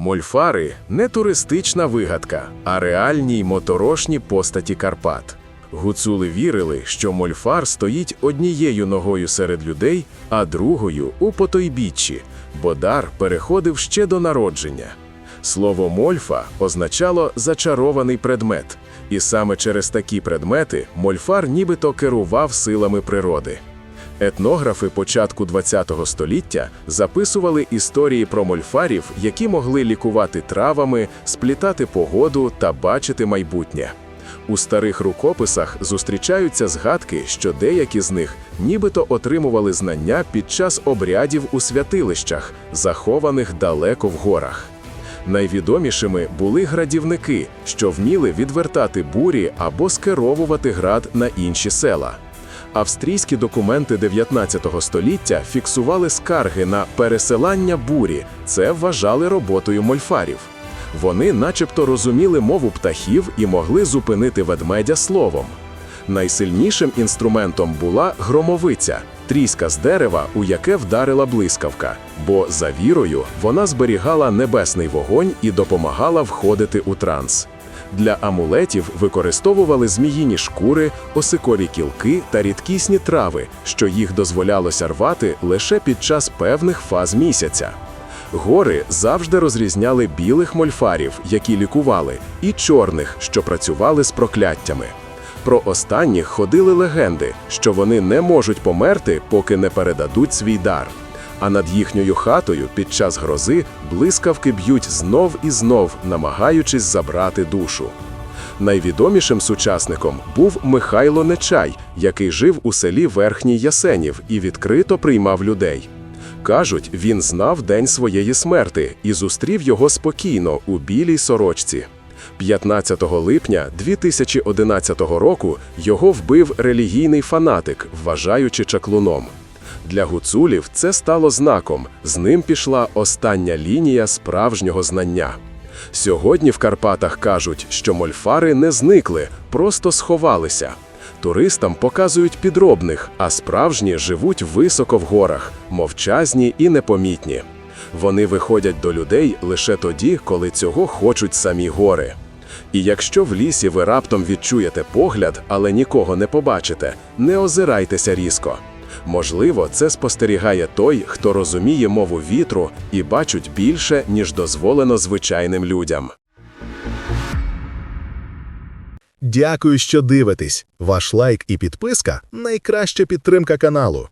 Мольфари не туристична вигадка, а реальні й моторошні постаті Карпат. Гуцули вірили, що мольфар стоїть однією ногою серед людей, а другою у потойбіччі, бо дар переходив ще до народження. Слово мольфа означало зачарований предмет, і саме через такі предмети мольфар нібито керував силами природи. Етнографи початку ХХ століття записували історії про мольфарів, які могли лікувати травами, сплітати погоду та бачити майбутнє. У старих рукописах зустрічаються згадки, що деякі з них нібито отримували знання під час обрядів у святилищах, захованих далеко в горах. Найвідомішими були градівники, що вміли відвертати бурі або скеровувати град на інші села. Австрійські документи 19 століття фіксували скарги на пересилання бурі. Це вважали роботою мольфарів. Вони начебто розуміли мову птахів і могли зупинити ведмедя словом. Найсильнішим інструментом була громовиця, тріска з дерева, у яке вдарила блискавка, бо за вірою вона зберігала небесний вогонь і допомагала входити у транс. Для амулетів використовували зміїні шкури, осикові кілки та рідкісні трави, що їх дозволялося рвати лише під час певних фаз місяця. Гори завжди розрізняли білих мольфарів, які лікували, і чорних, що працювали з прокляттями. Про останніх ходили легенди, що вони не можуть померти, поки не передадуть свій дар. А над їхньою хатою під час грози блискавки б'ють знов і знов, намагаючись забрати душу. Найвідомішим сучасником був Михайло Нечай, який жив у селі Верхній Ясенів і відкрито приймав людей. Кажуть, він знав день своєї смерти і зустрів його спокійно у білій сорочці. 15 липня 2011 року його вбив релігійний фанатик, вважаючи чаклуном. Для гуцулів це стало знаком, з ним пішла остання лінія справжнього знання. Сьогодні в Карпатах кажуть, що мольфари не зникли, просто сховалися. Туристам показують підробних, а справжні живуть високо в горах, мовчазні і непомітні. Вони виходять до людей лише тоді, коли цього хочуть самі гори. І якщо в лісі ви раптом відчуєте погляд, але нікого не побачите, не озирайтеся різко. Можливо, це спостерігає той, хто розуміє мову вітру і бачить більше, ніж дозволено звичайним людям. Дякую, що дивитесь. Ваш лайк і підписка найкраща підтримка каналу.